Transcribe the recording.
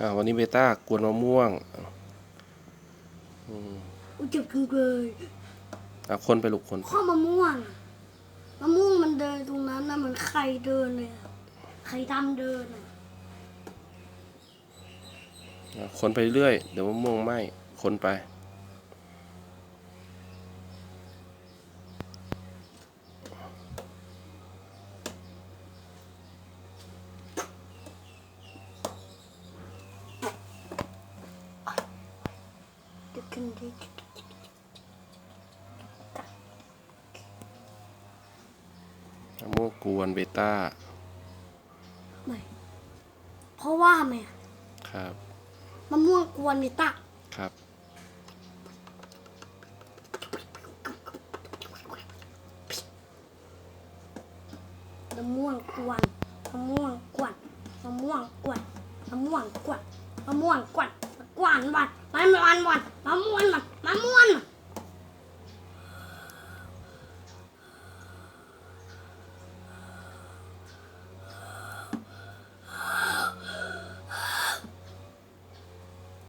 อ่าวันนี้เบต้ากวนมะม่วงอืมอุ้ยเจ็บจังเลยอะคนไปลูกคนข้อมะม่วงมะม่วงมันเดินตรงนั้นนะเหมือนไข่เดินเลยอะไข่ดำเดินอะอะคนไปเรื่อยเดี๋ยวมะม่วงไหมคนไป มัมะม่วงกวนเบต้า ไม่ เพราะว่าแม่ครับ มะม่วงกวนนี่ตะครับ มะม่วงกวนมะม่วงกวนมะม่วงกวนมะม่วงกวนมะม่วงกวนกวนวัน มันวันวันมะม่วนมันมะม่วนมัน